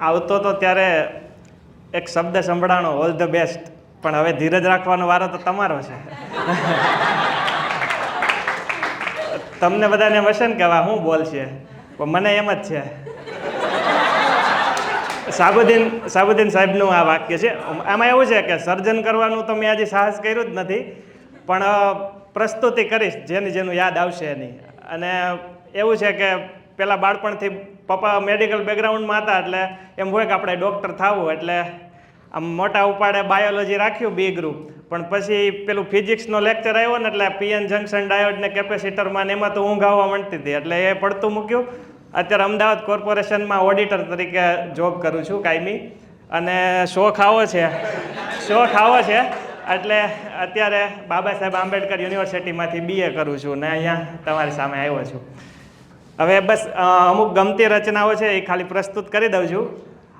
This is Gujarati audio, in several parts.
આવતો તો ત્યારે એક શબ્દ સંભળાણો ઓલ ધ બેસ્ટ પણ હવે ધીરજ રાખવાનો વારો તો તમારો છે. તમને બધાને એમ હશે ને કે હું બોલશે? પણ મને એમ જ છે. સાબુદ્દીન સાબુદ્દીન સાહેબનું આ વાક્ય છે. આમાં એવું છે કે સર્જન કરવાનું તો મેં હજી સાહસ કર્યું જ નથી, પણ પ્રસ્તુતિ કરીશ, જેની જેનું યાદ આવશે એની. અને એવું છે કે પેલા બાળપણથી પપ્પા મેડિકલ બેકગ્રાઉન્ડમાં હતા એટલે એમ હોય કે આપણે ડૉક્ટર થવું એટલે આમ મોટા ઉપાડે બાયોલોજી રાખ્યું બી ગ્રુપ પણ પછી પેલું ફિઝિક્સનો લેક્ચર આવ્યો ને એટલે પીએન જંકશન ડાયોડ ને કેપેસિટરમાં એમાં તો ઊંઘ આવવા માંડતી હતી. એટલે એ પડતું મૂક્યું. અત્યારે અમદાવાદ કોર્પોરેશનમાં ઓડિટર તરીકે જોબ કરું છું, કાયમી. અને શોખ આવો છે. શોખ આવો છે. એટલે અત્યારે બાબા સાહેબ આંબેડકર યુનિવર્સિટીમાંથી બીએ કરું છું ને અહીંયા તમારી સામે આવ્યો છું. હવે બસ અમુક ગમતી રચનાઓ છે એ ખાલી પ્રસ્તુત કરી દઉં છું.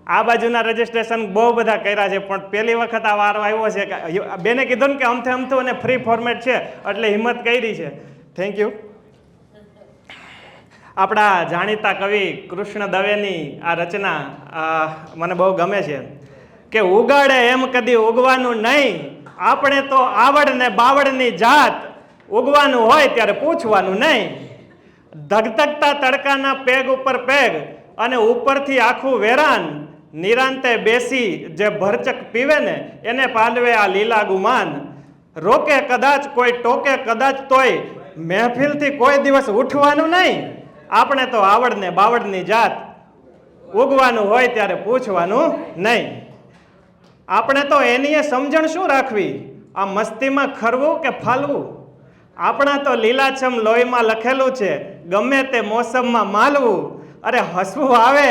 આ બાજુના રજિસ્ટ્રેશન બહુ બધા કર્યા છે, પણ પહેલી વખત આ વારો આવ્યો છે કે બેને કીધું ને કે અમથે અમથું અને ફ્રી ફોર્મેટ છે, એટલે હિંમત કરી છે. થેન્ક યુ આપણા જાણીતા કવિ કૃષ્ણ દવેની આ રચના મને બહુ ગમે છે. કે ઉગાડે એમ કદી ઉગવાનું નહીં, આપણે તો આવડ ને બાવડની જાત, ઉગવાનું હોય ત્યારે પૂછવાનું નહીં. ધગધગતા તડકાના પેગ ઉપર પેગ અને ઉપરથી આખું વેરાન નિરાંતે બેસી જે ભરચક પીવે ને, એને પાલવે આ લીલા ગુમાન. રોકે કદાચ કોઈ, ટોકે કદાચ તોય, મહેફિલથી કોઈ દિવસ ઉઠવાનું નહીં. આપણે તો આવડને બાવડની જાત. ઉગવાનું હોય ત્યારે પૂછવાનું નહીં. આપણે તો એની સમજણ શું રાખવી? આ મસ્તીમાં ખરવું કે ફાલવું? આપણા તો લીલાછમ લોહીમાં લખેલું છે, ગમે તે મોસમમાં માલવું. અરે હસવું આવે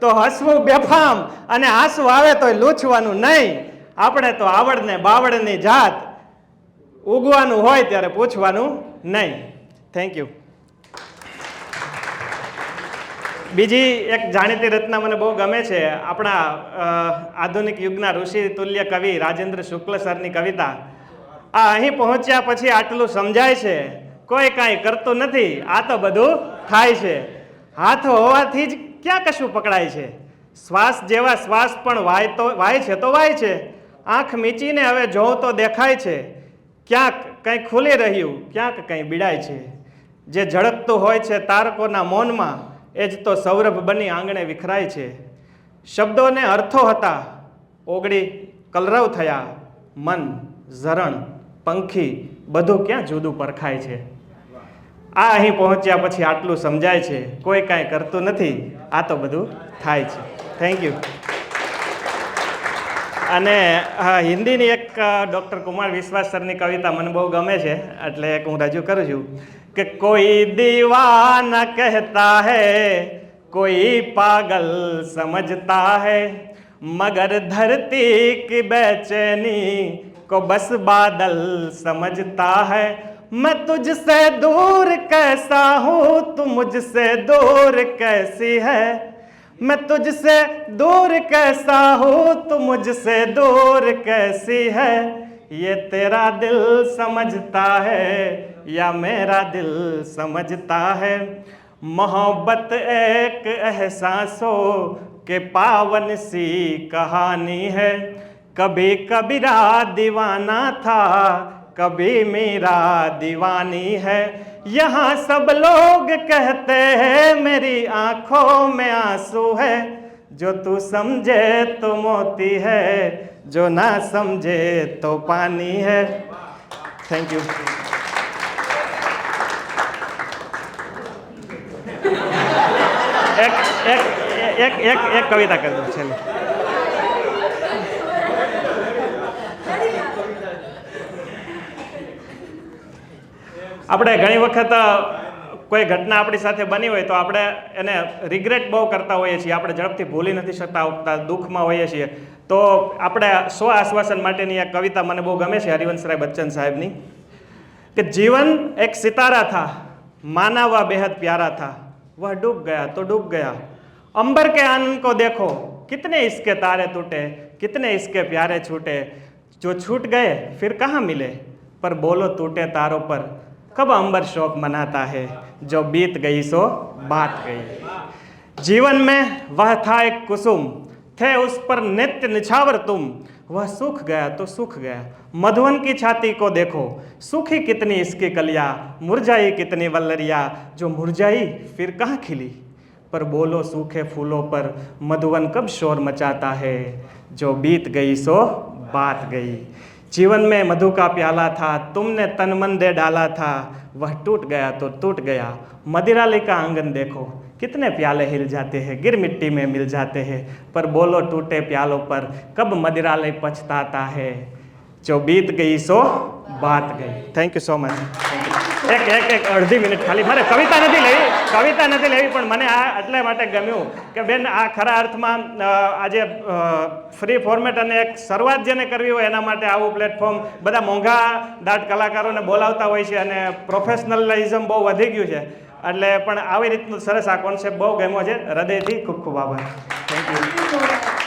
તો હસવું બેફામ અને આંસુ આવે તો લૂછવાનું નહીં. આપણે તો આવડને બાવડની જાત. ઉગવાનું હોય ત્યારે પૂછવાનું નહીં. થેન્ક યુ બીજી એક જાણીતી રચના મને બહુ ગમે છે. આપણા આધુનિક યુગના ઋષિ, તુલ્ય કવિ, રાજેન્દ્ર શુક્લ સરની કવિતા. આ અહીં પહોંચ્યા પછી આટલું સમજાય છે. કોઈ કાંઈ કરતું નથી. આ તો બધું થાય છે. હાથ હોવાથી જ ક્યાં કશું પકડાય છે? શ્વાસ જેવા શ્વાસ પણ વાય તો, વાય છે તો વાય છે. આંખ મીચીને હવે જોઉં તો દેખાય છે. ક્યાંક કંઈ ખુલી રહ્યું, ક્યાંક કંઈ બીડાય છે. જે ઝડપતું હોય છે તારકોના મૌનમાં, એ જ તો સૌરભ બની આંગણે વિખરાય છે. શબ્દોને અર્થો હતા. ઓગળી કલરવ થયા. મન ઝરણ. પંખી બધું ક્યાં જુદું પરખાય છે? આ અહીં પહોંચ્યા પછી આટલું સમજાય છે. કોઈ કાંઈ કરતું નથી. આ તો બધું થાય છે. થેન્ક યુ અને હિન્દીની એક ડૉક્ટર કુમાર વિશ્વાસ સરની કવિતા મને બહુ ગમે છે, એટલે એક હું રજૂ કરું છું કે કોઈ દીવાના કહેતા હે, કોઈ પાગલ સમજતા હે, મગર ધરતી કી બેચેની को बस बादल समझता है। मैं तुझसे दूर कैसा हूँ? तू मुझसे दूर कैसी है? मैं तुझसे दूर कैसा हूँ? तू मुझसे दूर कैसी है? ये तेरा दिल समझता है या मेरा दिल समझता है? मोहब्बत एक एहसासों के पावन सी कहानी है। कभी कबीरा दीवाना था, कभी मेरा दीवानी है। यहाँ सब लोग कहते हैं, मेरी आँखों में आँसू है। जो तू समझे तो मोती है, जो ना समझे तो पानी है। थैंक यू एक एक एक एक एक कविता कर दो, चलिए। આપણે ઘણી વખત કોઈ ઘટના આપણી સાથે બની હોય તો આપણે એને રિગ્રેટ બહુ કરતા હોઈએ છીએ. આપણે ઝડપથી ભૂલી નથી શકતા આવતા દુઃખમાં હોઈએ છીએ. તો આપણે સ્વ આશ્વાસન માટેની એક કવિતા મને બહુ ગમે છે હરિવંશરાય બચ્ચન સાહેબની. કે જીવન એક સિતારા થા, માનાવા બેહદ પ્યારા થા. વહ ડૂબ ગયા તો ડૂબ ગયા. અંબર કે આનંદ કો દેખો, કિતને ઇસકે તારે તૂટે, કિતને ઇસકે પ્યારે છૂટે. જો છૂટ ગયે, ફિર કહા મિલે? પર બોલો તૂટે તારો પર. कब अंबर शोक मनाता है? जो बीत गई सो बात गई। जीवन में वह था एक कुसुम, थे उस पर नित्य निछावर तुम। वह सूख गया तो सूख गया। मधुवन की छाती को देखो, सूखी कितनी इसकी कलिया, मुरझाई कितनी वल्लरिया। जो मुरझाई, फिर कहाँ खिली? पर बोलो सूखे फूलों पर मधुवन कब शोर मचाता है? जो बीत गई सो बात गई। जीवन में मधु का प्याला था, तुमने तन मन दे डाला था। वह टूट गया तो टूट गया। मदिरालय का आँगन देखो, कितने प्याले हिल जाते हैं, गिर मिट्टी में मिल जाते हैं। पर बोलो टूटे प्यालों पर, कब मदिरालय पछताता है? जो बीत गई सो बात गई। Thank you so much thank you એક એક એક, અડધી મિનિટ ખાલી. મારે કવિતા નથી લેવી, કવિતા નથી લેવી, પણ મને આ એટલા માટે ગમ્યું કે બેન, આ ખરા અર્થમાં આજે ફ્રી ફોર્મેટ અને એક શરૂઆત જેને કરવી હોય એના માટે આવું પ્લેટફોર્મ બધા મોંઘા દાટ કલાકારોને બોલાવતા હોય છે અને પ્રોફેશનલિઝમ બહુ વધી ગયું છે. એટલે પણ આવી રીતનું સરસ આ કોન્સેપ્ટ બહુ ગમ્યો છે. હૃદયથી ખૂબ ખૂબ આભાર.